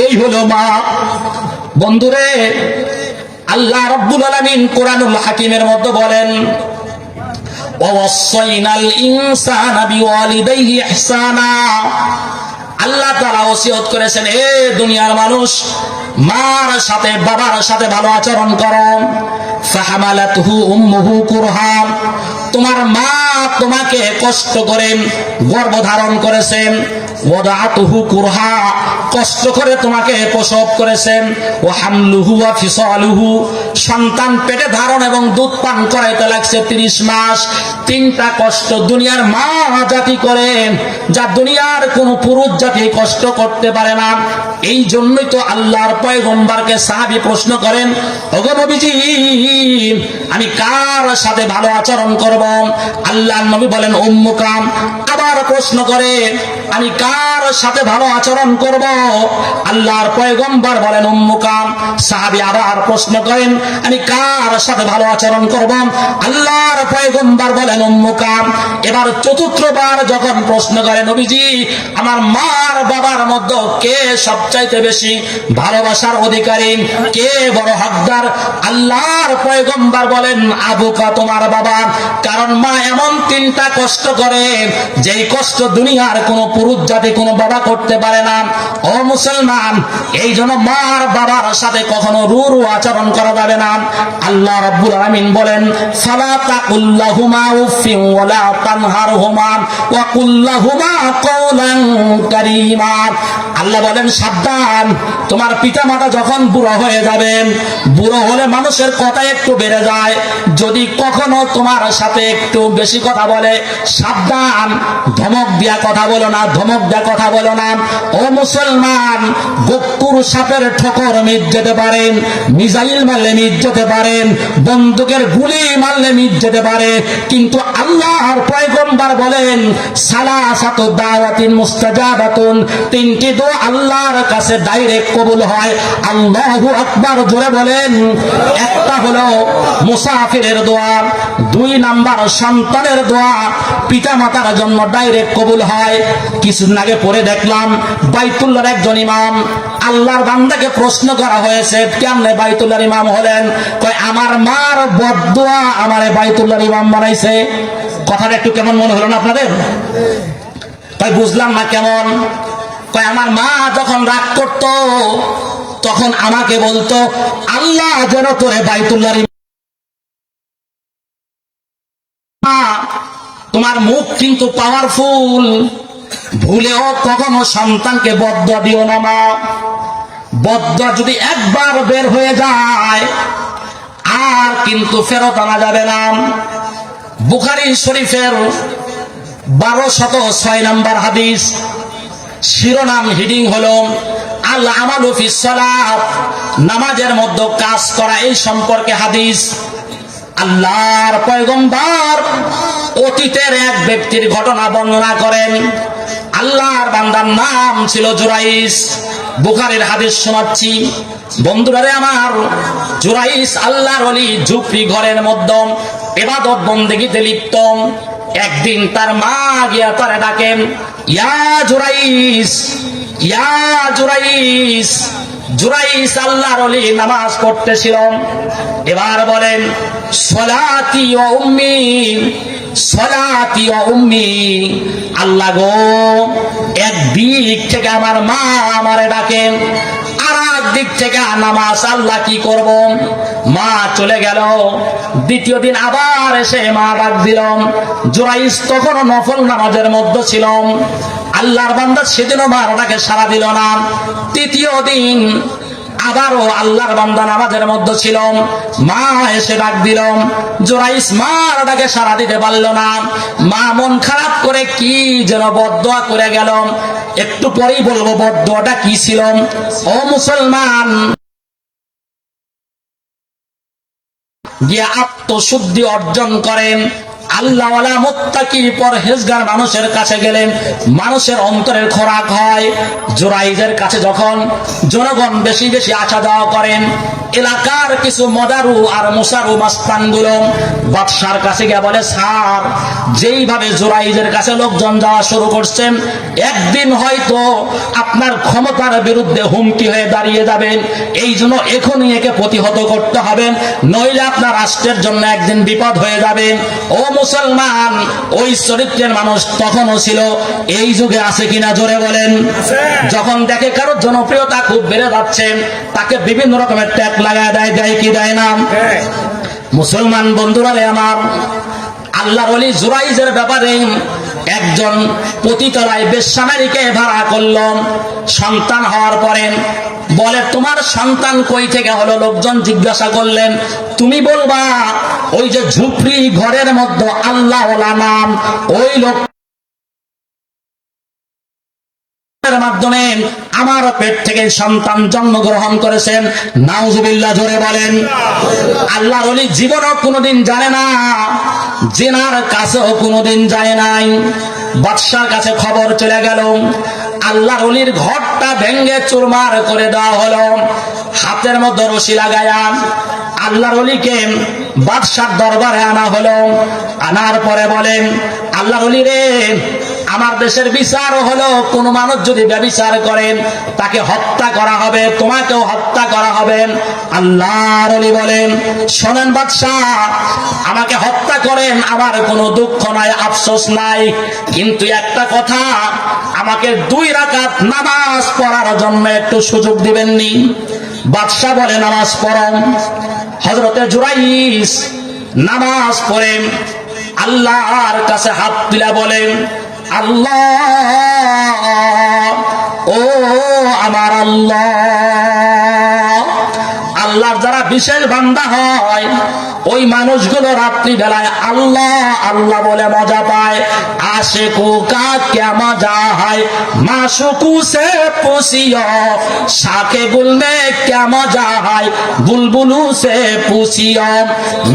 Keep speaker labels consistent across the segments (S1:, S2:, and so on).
S1: এই হলো মা। বন্ধুরে, আল্লাহ রব্বুল আলামিন কোরআনুল হাকিমের মধ্যে বলেন আল্লাহ তাআলা ওসিয়ত করেছেন হে দুনিয়ার মানুষ, মার সাথে, বাবার সাথে ভালো আচরণ করো। ফাহামালাতহু উম্মুহু কুরহা তোমার মা তোমাকে কষ্ট করে গর্ভ ধারণ করেছেন কষ্ট করে তোমাকে প্রসব করেছেন। ও হামলুহু ওয়া সন্তান পেটে ধারণ এবং দুধ পান করাইতে লাগছে 30 মাস। তিনটা কষ্ট দুনিয়ার মা জাতি করে, যা দুনিয়ার কোন পুরুষ জাতি কষ্ট করতে পারে না। এই জন্যই তো আল্লাহর পয়গম্বরকে সাহাবি প্রশ্ন করেন, ওগো নবীজি, আমি কার সাথে ভালো আচরণ করব? আল্লাহ নবী বলেন, উম্মুকাম। আবার প্রশ্ন করে, আমি কার সাথে ভালো আচরণ করব। আল্লাহর পয়গম্বর বলেন উম্মুকাম সাহাবী আবার প্রশ্ন করেন, আমি কার সাথে ভালো আচরণ করব? আল্লাহর পয়গম্বর বলেন উম্মুকাম এবার চতুর্থবার যখন প্রশ্ন করে, নবীজি, আমার মার বাবার মধ্যে কে সবচাইতে বেশি ভালোবাসার অধিকারী? কে বড় হকদার? আল্লাহর পয়গম্বর বলেন, আবুকা, তোমার বাবা। কারণ মা এমন তিনটা কষ্ট করে, যেই কষ্ট দুনিয়ার কোনো পুরুষ জাতি, কোনো বাবা করতে পারে না। ও মুসলমান, এই জন্য মার বাবার সাথে কখনো রুরু আচরণ করা যাবে না। আল্লাহ রাব্বুল আলামিন বলেন আল্লাহ বলেন, সাবধান, তোমার পিতামাতা যখন বুড়ো হয়ে যাবেন বুড়ো হলে মানুষের কথা একটু বেড়ে যায়। যদি কখনো তোমার সাথে একটু বেশি কথা বলে, সাবধান, ধমক দিয়া কথা বলো না, ধমক দিয়া কথা বলো না, ও মুসলমান গপ্পুর সাপের ঠোকর মিট যেতে পারেন মিসাইল মারলে মিট যেতে পারেন বন্দুকের গুলি মারলে মিট যেতে পারে, কিন্তু আল্লাহর পয়গম্বর বলেন, সালাসাতু দাওয়াতিন মুস্তাজাবাতুন, তিনটি দোয়া আল্লাহর কাছে ডাইরেক্ট কবুল হয়। আল্লাহু আকবার জোরে বলেন, একটা হলো মুসাফিরের দোয়া, দুই নাম্বার সন্তানের দোয়া পিতা মাতার জন্য ডাইরেক্ট কবুল হয়। কিছুদিন আগে পরে দেখলাম বাইতুল্লাহর একজন ইমাম আল্লাহর বান্দাকে প্রশ্ন করা হয়েছে, কেমনে বাইতুল্লাহর ইমাম হলেন? কয়, আমার মার বদদোয়া আমারে বাইতুল্লাহর ইমাম বানাইছে। কথাটা একটু কেমন মনে হলো না আপনাদের? তাই বুঝলাম না কেমন। কয়, আমার মা যখন রাগ করত, তখন আমাকে বলতো, আল্লাহ যেন তোরে বাইতুল্লাহ তোমার মুখ কিন্তু পাওয়ারফুল ভুলেও কখনো সন্তানকে বদ্ধ দিও না, মা। বদ্ধ যদি একবার বের হয়ে যায়, আর কিন্তু ফেরত আনা যাবে না। বুখারি শরীফের বারো শত ছয় নাম্বার হাদিস। শিরোনাম হিডিং হলো আল্লাহ নামাজের মধ্যে কাজ করা এই সম্পর্কে হাদিস। আল্লাহর পয়গম্বর অতীতের এক ব্যক্তির ঘটনা বর্ণনা করেন। আল্লাহর বান্দার নাম ছিল জুরাইস বুখারের হাদিস শোনাচ্ছি। বন্ধুরারে আমার জুরাইস আল্লাহর অলি ঝুপড়ি ঘরের মধ্যম, এবাদত বন্দেগিতে লিপ্ত। একদিন তার মা গিয়া তারে ডাকেন ইয়া জুরাইস ইয়া জুরাইস জুরাইস আল্লাহর অলি নামাজ পড়তেছিল। এবার বলেন, সলাতি ও উম্মি আল্লাহ গো একদিক থেকে আমার মা আমারে ডাকেন আর দিক নামাজ আল্লাহ কি করব? মা চলে গেল, দ্বিতীয় দিন আবার এসে মা ডাক দিলাম জোরাইস তখনও নফল নামাজের মধ্যে ছিলাম আল্লাহর বান্দা সেদিনও মারাটাকে সারা দিল না। তৃতীয় দিন আবারও আল্লাহর বান্দা নামাজের মধ্যে ছিল মা এসে ডাক দিলাম জোরাইস মারাটাকে সারা দিতে পারল না। মা মন খারাপ করে কি যেন বদোয়া করে গেল। একটু পরেই বলব বদোয়াটা কি ছিল? ও মুসলমান, গিয়ে আত্মশুদ্ধি অর্জন করেন। আল্লাহওয়ালা মুত্তাকি পরহেজগার মানুষের কাছে গেলেন। মানুষের অন্তরের খোরাক হয়। জোরাইজের কাছে যখন জনগণ বেশি বেশি আসা যাওয়া করেন, এলাকার কিছু মদারু আর কাছে গিয়ে বলে যেইভাবে জোরাইজের কাছে লোকজন যাওয়া শুরু করছেন, একদিন হয়তো আপনার ক্ষমতার বিরুদ্ধে হুমকি হয়ে দাঁড়িয়ে যাবেন। এই জন্য এখনই একে প্রতিহত করতে হবে। নইলে আপনার রাষ্ট্রের জন্য একদিন বিপদ হয়ে যাবে। ও মুসলমান ওই চরিত্রের মানুষ তখনও ছিল এই যুগে আছে কিনা জোরে বলেন। যখন দেখে কারও জনপ্রিয়তা খুব বেড়ে যাচ্ছে তাকে বিভিন্ন রকমের ট্যাগ লাগায় দেয় দেয় কি দেয় না? মুসলমান বন্ধুরা আমার আল্লাহ বলি জুরাইজের ব্যাপারে একজন পতিতলায় বেসামারিকে ভাড়া করল সন্তান হওয়ার পরে বলে, তোমার সন্তান কই থেকে হলো? লোকজন জিজ্ঞাসা করলেন, তুমি বলবা, ওই যে ঝুপড়ি ঘরের মধ্যে আল্লাহ নাম, ওই লোক এর মাধ্যমে আমার পেট থেকে সন্তান জন্মগ্রহণ করেছেন। নাউজুবিল্লাহ ধরে বলেন। আল্লাহর অলি জীবনও কোনোদিন জানে না, জেনার কাছেও কোনোদিন যায় নাই। বাদশার কাছে খবর চলে গেল, আল্লাহর অলির ঘরটা ভেঙ্গে চুরমার করে দেওয়া হলো। হাতের মধ্যে রশি লাগায়া আল্লাহর অলিকে বাদশার দরবারে আনা হলো। আনার পরে বলেন, আল্লাহর অলি রে আমার দেশের বিচার হলো, কোন মানুষ যদি ব্যবিচার করেন, তাকে হত্যা করা হবে, তোমাকেও হত্যা করা হবে। আল্লাহর বলেন, শোনেন বাদশাহ, আমাকে হত্যা করেন, আমার কোনো দুঃখ নাই, আফসোস নাই। কিন্তু একটা কথা, আমাকে দুই রাকাত নামাজ পড়ার জন্য একটু সুযোগ দিবেননি। বাদশাহ বলে, নামাজ পড়েন হজরতে জুরাইস নামাজ পড়েন, আল্লাহর কাছে হাত তুলে বলেন আল্লাহ। ও আমার আল্লাহ। আল্লাহর যারা বিশেষ বান্দা হয় ওই মানুষগুলো রাত্রি বেলায় আল্লাহ আল্লাহ বলে মজা পায়। আশে কা ক্যা মজা হয়। মাসুকু সে পুষিয় শাকে গুলমে ক্যা মজা হয়। বুলবুলু সে পুষিয়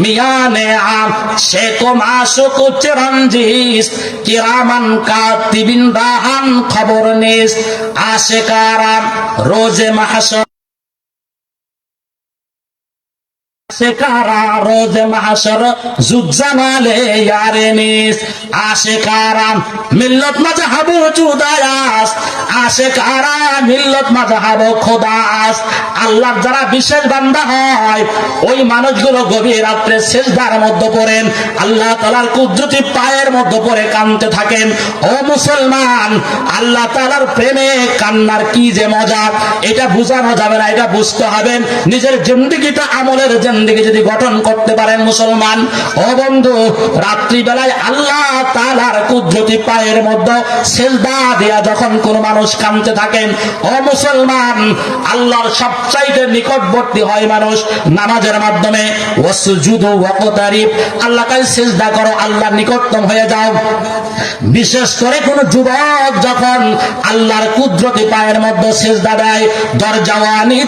S1: মিয়ানে আম সে কো মাসুক চিরঞ্জিস। কিরামান কাতিবিন রাহান খবর নিস। আশেকারাম রোজে যারা বিশেষ বান্দা হয়, ওই মানুষগুলো গভীর রাত্রে সেজদার মধ্যে পড়েন। আল্লাহ তালার কুদরতি পায়ের মধ্যে পড়ে কাঁদতে থাকেন। ও মুসলমান, আল্লাহ তালার প্রেমে কান্নার কি যে মজা। এটা বোঝানো যাবে না, এটা বুঝতে হবে। নিজের জিন্দিগিটা আমলের জিন্দিগি যদি গঠন করতে পারেন মুসলমান, ও বন্ধু রাত্রি বেলায় আল্লাহ তাআলার কুদরতি পায়ের মধ্যে সেজদা দিয়া যখন কোন মানুষ কাঁদতে থাকেন ও মুসলমান, আল্লাহর সবচাইতে নিকটবর্তী হয় মানুষ নামাজের মাধ্যমে আল্লাহ করো আল্লাহর নিকটতম হয়ে যাও। বিশেষ করে কোন যুবক যখন আল্লাহর কুদরতি পায়ের মধ্যে সেজদা দেয়, দরজাওয়ানি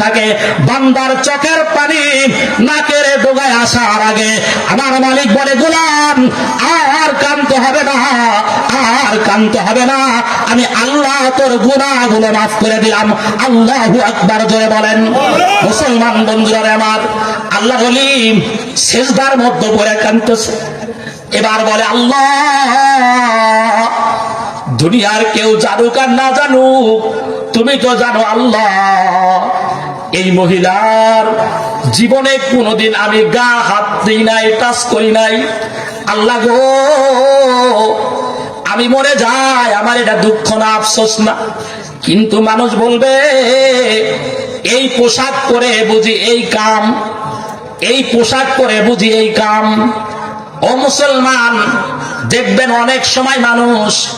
S1: থাকে, বান্দার চোখের পানি নাকের ডোগায় আসার আগে আমার মালিক বলে, গোলাম, আর হবে না, আর হবে না। আমি আল্লাহ তোর গুনাহগুলো মাফ করে দিলাম। আল্লাহু আকবার জোরে বলেন। মুসলমান বন্ধুরা আমার, আল্লাহ বলি, সেজদার মধ্যে পড়ে কানতেছে এবার বলে, আল্লাহ, দুনিয়ার কেউ জানুক আর না জানুক, তুমি তো জানো আল্লাহ, এই মহিলার জীবনে কোনোদিন আমি গা হাত দিই নাই, টাচ করি নাই। আল্লাহ গো, আমি মরে যাই, আমার এটা দুঃখ না, আফসোস না। কিন্তু মানুষ বলবে, এই পোশাক পরে বুঝি এই কাম, এই পোশাক পরে বুঝি এই কাম। ও মুসলমান দেখবেন অনেক সময় মানুষ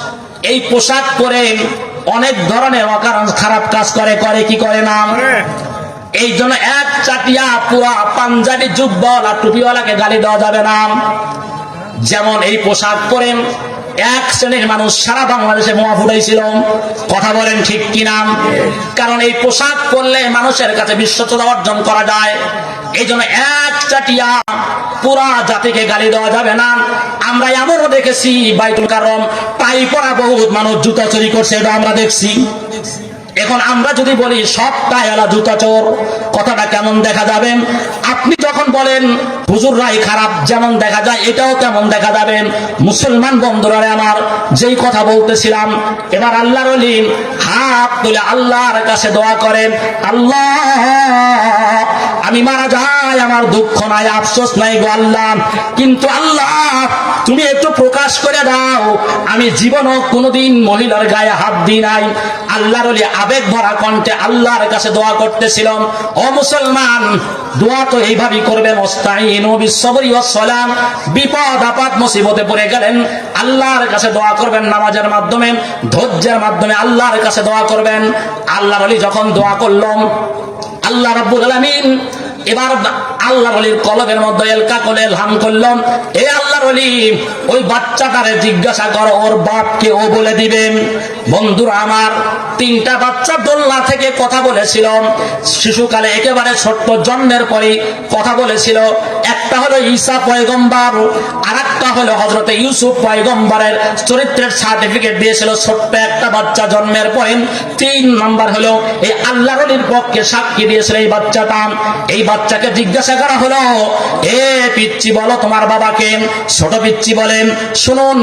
S1: এই পোশাক পরে অনেক ধরনের অকারণ খারাপ কাজ করে করে কি করে না? এই জন্য এক চাটিয়া পুরা পাঞ্জাবি জুব্বলা টুপিওয়ালাকে গালি দেওয়া যাবে না। যেমন এই পোশাক পরে এক শ্রেণির মানুষ সারা বাংলাদেশে মোয়া ফুটাইছিল। কথা বলেন ঠিক কি নাম কারণ এই পোশাক পরলে মানুষের কাছে বিশ্বতা অর্জন করা যায়। এই জন্য এক চাটিয়া পুরা জাতিকে গালি দেওয়া যাবে না। আমরা এমনও দেখেছি, বাইতুল কারণ পাই পরা বহুত মানুষ জুতা চুরি করছে, এটা আমরা দেখছি। এখন আমরা যদি বলি সবটা এলা জুতা চোর কথাটা কেমন দেখা যাবেন আপনি যখন বলেন, হুজুররাই খারাপ যেমন দেখা যায়, এটাও তেমন দেখা যাবেন মুসলমান বন্ধুরা আমার, যেই কথা বলতেছিলাম, এবার আল্লাহর হাত তুলে আল্লাহর কাছে দোয়া করেন, আল্লাহ আমি মারা যাই, আমার দুঃখ নাই, আফসোস নাই গো আল্লাহ। কিন্তু আল্লাহ, তুমি একটু প্রকাশ করে দাও। আমি জীবনও কোনোদিন মহিলার গায়ে হাত দিই নাই। আল্লাহর আবেগ ভরা কণ্ঠে আল্লাহর কাছে দোয়া করতেছিলাম। ও মুসলমান, দোয়া তো এইভাবেই করবেন সলাম। বিপদ আপদ মুসিবতে পড়ে গেলেন। আল্লাহর কাছে দোয়া করবেন, নামাজের মাধ্যমে, ধৈর্যের মাধ্যমে আল্লাহর কাছে দোয়া করবেন। আল্লাহর যখন দোয়া করলাম, আল্লাহ রাব্বুল আলামিন এবার আল্লাহ বলির কলবের মধ্যে এলকা করে এলহাম করলাম। এ আল্লাহ বলি ওই বাচ্চাটারে জিজ্ঞাসা করো, ওর বাপকে ও বলে দিবেন বন্ধুরা আমার, তিনটা বাচ্চা দোলনা থেকে কথা বলেছিল। শিশুকালে একেবারে ছোট্ট জন্মের পরে কথা বলেছিল। একটা হলো ঈসা পয়গম্বর আর একটা হলো হজরতে ইউসুফ পয়গম্বরের চরিত্রের সার্টিফিকেট দিয়েছিল ছোট্ট একটা বাচ্চা জন্মের পরে তিন নাম্বার হলো, এই আল্লাহ আল্লাহর পক্ষে সাক্ষী দিয়েছিল এই বাচ্চাটা। এই বাচ্চাকে জিজ্ঞাসা করা হলো? এ পিচ্ছি বলো তোমার বাবাকে, ছোট পিচ্ছি বলেন শুনুন,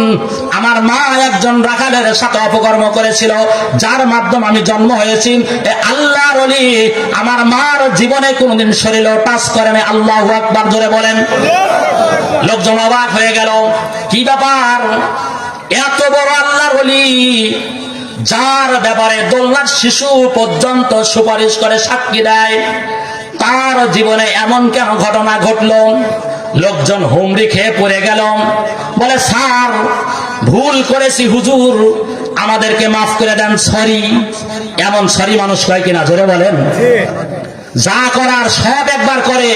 S1: আমার মা একজন রাখালের সাথে অপকর্ম করেছিল, যার মাধ্যমে আমি জন্ম হয়েছি। এ আল্লাহর অলি আমার মার জীবনে কোনোদিন শরীর টাচ করেন আল্লাহ আকবার ধরে বলেন। লোকজন অবাক হয়ে গেল। কি ব্যাপার? এত বড় আল্লাহর অলি যার ব্যাপারে দোলনার শিশু পর্যন্ত সুপারিশ করে সাক্ষী দেয়। তার জীবনে এমন কেন ঘটনা ঘটলো? লোকজন হুমড়ি খেয়ে পড়ে গেল। বলে, স্যার, ভুল করেছি, হুজুর। আমাদেরকে মাফ করে দেন, সরি। এমন সরি মানুষ কয় কিনা? জোরে বলেন। যা করার সব একবার করে,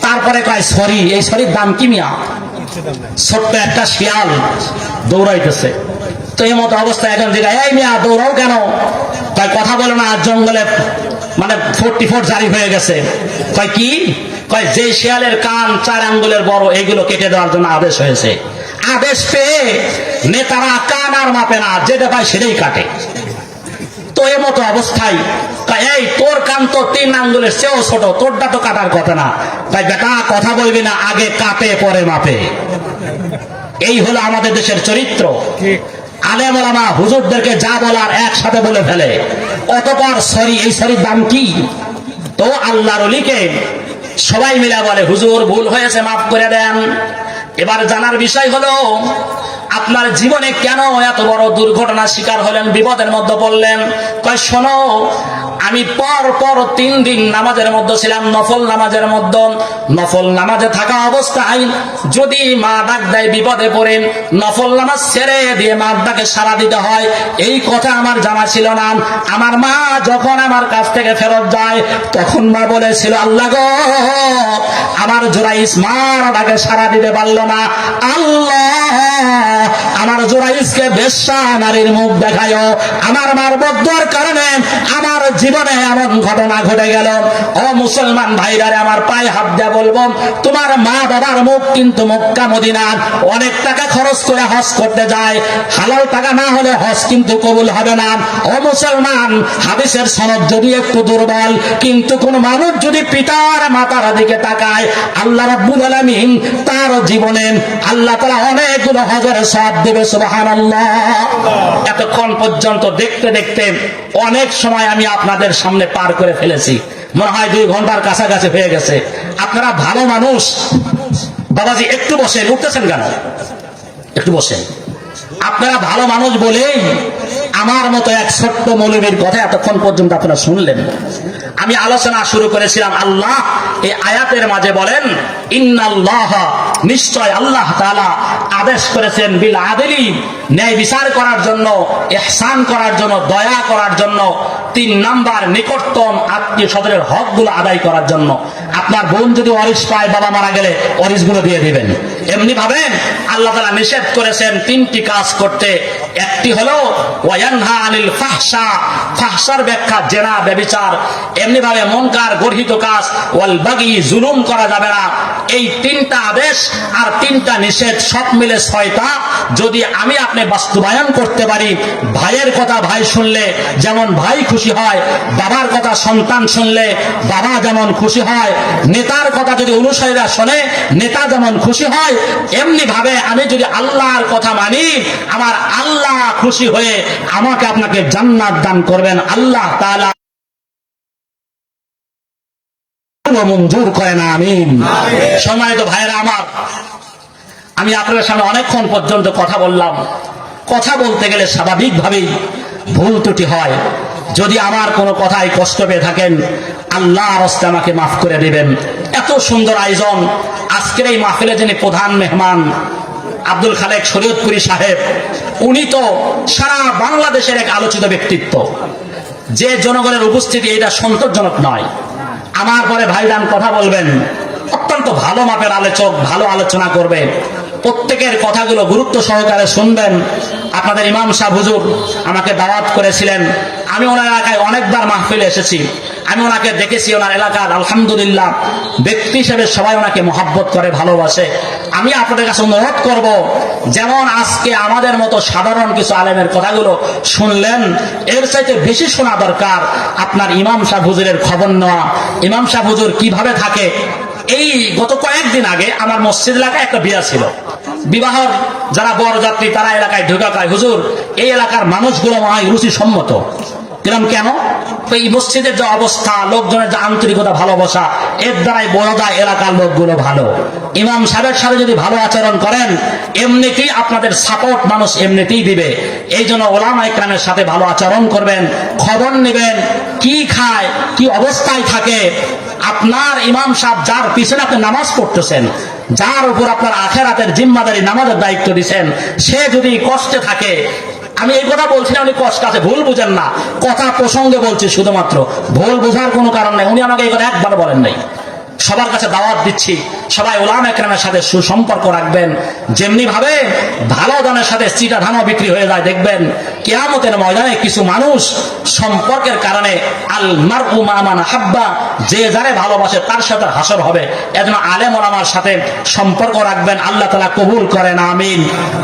S1: তারপরে কয়, সরি। এই সরির দাম কি মিয়া? ছোট্ট একটা শিয়াল দৌড়াইতেছে। তো এই মতো অবস্থা এখন জিজ্ঞাসা, এই মিয়া, দৌড়াও কেন? তাই কথা বলে না, জঙ্গলে মানে ফোরটি ফোর জারি হয়ে গেছে। কয় কি? কয় যে শিয়ালের কান চার আঙ্গুলের বড় এগুলো কেটে দেওয়ার জন্য আদেশ হয়েছে। আদেশ পেয়ে নেতারা কান আর মাপে না যেটা পায় সেটাই কাটে। তো এ মতো অবস্থায় এই তোর কান তো তিন আঙ্গুলের চেয়েও ছোট তোরটা তো কাটার কথা না। তাই বেটা কথা বলবি না আগে কাটে পরে মাপে। এই হলো আমাদের দেশের চরিত্র। আলেমা হুজুরদেরকে যা বলার একসাথে বলে ফেলে। অতপর সরি, এই সরির দাম কি? তো আল্লাহর অলিকে সবাই মিলে বলে, হুজুর, ভুল হয়েছে, মাফ করে দেন। এবার জানার বিষয় হলো, আপনার জীবনে কেন এত বড় দুর্ঘটনার শিকার হলেন, বিপদের মধ্যে পড়লেন? কয়, শোনো আমি পর পর তিন দিন নামাজের মধ্যে ছিলাম, নফল নামাজের মধ্যে, নফল নামাজে থাকা অবস্থায় যদি মা ডাক দেয়, বিপদে পড়েন নফল নামাজ ছেড়ে দিয়ে মার ডাকে সারা দিতে হয়, এই কথা আমার জানা ছিল না। আমার মা যখন আমার কাছ থেকে ফেরত যায়, তখন মা বলেছিল, আল্লাহ গো, আমার জোরাইস মার ডাকে সারা দিতে পারল না। আল্লাহ, আমার জোরাইসকে বেশ্যা নারীর মুখ দেখায়। আমার মার বদ্যর কারণে আমার জীবনে এমন ঘটনা ঘটে গেল, ও মুসলমান ভাইরারে, আমার পায়ে হাত দেয়া বলব, তোমার মা বাবার মুখ কিন্তু মক্কা মদিনা অনেক টাকা খরচ করে হজ করতে যায়। হালাল টাকা না হলে হজ কিন্তু কবুল হবে না। ও মুসলমান, হাদিসের সনদ যদি একটু দুর্বল, কিন্তু কোন মানুষ যদি পিতার মাতার দিকে তাকায়, আল্লাহ রাব্বুল আলামিন তার জীবনে আল্লাহ তাআলা অনেকগুলো হজের সব দেবে, সুবহানাল্লাহ। এতক্ষণ পর্যন্ত দেখতে দেখতে অনেক সময় আমি আপনাদের সামনে পার করে ফেলেছি। মনে হয় দুই ঘণ্টার কাছাকাছি হয়ে গেছে। আপনারা ভালো মানুষ। বাবাজি, একটু বসেন। উঠতেছেন কেন? একটু বসেন। আপনারা ভালো মানুষ বলেই আমার মতো এক ছোট্ট মৌলবীর কথা এতক্ষণ পর্যন্ত আপনারা শুনলেন। আমি আলোচনা শুরু করেছিলাম, আল্লাহ এই আয়াতের মাঝে বলেন, ইন্নাল্লাহ, নিশ্চয় আল্লাহ তাআলা আদেশ করেছেন বিল আদেলি, ন্যায় বিচার করার জন্য এহসান করার জন্য, দয়া করার জন্য, তিন নাম্বার নিকটতম আত্মীয় স্বজনের হকগুলো আদায় করার জন্য। আপনার বোন যদি অরিস পায়, বাবা মারা গেলে অরিসগুলো দিয়ে দিবেন। এমনি ভাবেন আল্লাহ তালা নিষেধ করেছেন তিনটি কাজ করতে একটি হলো, ওয়ায়ানহা আনিল ফাহসা ফাহশার ব্যাখ্যা, জেনা, ব্যবচার। এমনি ভাবে মনকার গর্হিত কাজ, ওয়াল বাগি, জুলুম করা যাবে না। এই তিনটা আদেশ আর তিনটা নিষেধ সব মিলে ছয়টা। যদি আমি আপনি বাস্তবায়ন করতে পারি, ভাইয়ের কথা ভাই শুনলে যেমন ভাই খুশি হয়, বাবার কথা সন্তান শুনলে বাবা যেমন খুশি হয়, নেতার কথা যদি অনুসারীরা শোনে, নেতা যেমন খুশি হয় এমনি ভাবে আমি যদি আল্লাহর কথা মানি, আমার আল্লাহ খুশি হয়ে আমাকে আপনাকে জান্নাত দান করবেন। আল্লাহ তাআলা মঞ্জুর করেন আমিন। সম্মানিত ভাইরা আমার। আমি আপনাদের সামনে অনেকক্ষণ পর্যন্ত কথা বললাম। কথা বলতে গেলে স্বাভাবিকভাবেই ভুল ত্রুটি হয়। যদি আমার কোনো কথায় কষ্ট পেয়ে থাকেন আল্লাহ রস্তে আমাকে মাফ করে দিবেন। এত সুন্দর আয়োজন। আজকের এই মাহফিলে যিনি প্রধান মেহমান আব্দুল খালেক শরীয়তপুরী সাহেব উনি তো সারা বাংলাদেশের এক আলোচিত ব্যক্তিত্ব। যে জনগণের উপস্থিতি এটা সন্তোষজনক নয়। আমার পরে ভাইজান কথা বলবেন। অত্যন্ত ভালো মাপের আলোচক ভালো আলোচনা করবেন প্রত্যেকের কথাগুলো গুরুত্ব সহকারে শুনবেন। আপনাদের ইমাম সাহ হুজুর আমাকে দাওয়াত করেছিলেন। আমি ওনার এলাকায় অনেকবার মাহফিলে এসেছি। আমি ওনাকে দেখেছি ওনার এলাকার আলহামদুলিল্লাহ। ব্যক্তি হিসেবে সবাই ওনাকে মহাব্বত করে, ভালোবাসে। আমি আপনাদের কাছে অনুরোধ করব, যেমন আজকে আমাদের মতো সাধারণ কিছু আলেমের কথাগুলো শুনলেন, এর চাইতে বেশি শোনা দরকার আপনার ইমাম সাহ হুজুরের খবর নেওয়া। ইমাম সাহ হুজুর কীভাবে থাকে? এই গত কয়েকদিন আগে আমার মসজিদ এলাকায় একটা বিয়া ছিল। বিবাহর যারা বরযাত্রী তারা এলাকায় ঢোকা পায় হুজুর, এই এলাকার মানুষগুলো মনে হয় রুচি সম্মত। কিরম কেন? এই মসজিদের যে অবস্থা, লোকজনের যে আন্তরিকতা, ভালোবাসা, এর দ্বারাই যায় এলাকার লোকগুলো ভালো। ইমাম সাহেবের সাথে যদি ভালো আচরণ করেন, এমনিতেই আপনাদের সাপোর্ট মানুষ এমনিতেই দিবে। এই জন্য ওলামা ইকরামের সাথে ভালো আচরণ করবেন, খবর নেবেন, কি খায়, কি অবস্থায় থাকে। আপনার ইমাম সাহেব যার পিছনে আপনি নামাজ পড়তেছেন যার উপর আপনার আখেরাতের জিম্মাদারি নামাজের দায়িত্ব দিচ্ছেন সে যদি কষ্টে থাকে, আমি এই কথা বলছি না, উনি কষ্ট আছে, ভুল বুঝেন না। কথা প্রসঙ্গে বলছি শুধুমাত্র, ভুল বোঝার কোনো কারণ নাই। উনি আমাকে এই কথা একবার বলেন নাই। সবার কাছে দাওয়াত দিচ্ছি। সবাই ওলাম একরামের সাথে সুসম্পর্ক রাখবেন। যেমনি ভাবে ভালো দানের সাথে চিটা ধানও বিক্রি হয়ে যায়, দেখবেন কেয়ামতের ময়দানে কিছু মানুষ সম্পর্কের কারণে আল মার উমান হাব্বা যে যারে ভালোবাসে তার সাথে হাসর হবে। এজন্য আলেম ওলামার সাথে সম্পর্ক রাখবেন, আল্লাহ তালা কবুল করেন, আমিন।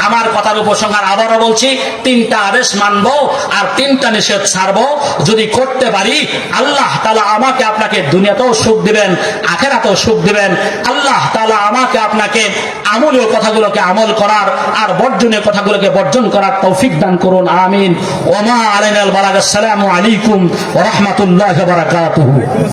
S1: আমার কথার উপসংহার আবারও বলছি, তিনটা আদেশ মানবো আর তিনটা নিষেধ ছাড়বো। যদি করতে পারি, আল্লাহ তালা আমাকে আপনাকে দুনিয়াতেও সুখ দিবেন, আখেরাতেও সুখ দিবেন। আল্লাহ তালা আমাকে আপনাকে আমলীয় কথাগুলোকে আমল করার আর বর্জনীয় কথাগুলোকে বর্জন করার তৌফিক দান করুন, আমিন। ওমা আলাইনাল বালাগ, আসসালামু আলাইকুম রহমতুল্লাহ বারাকাতুহু।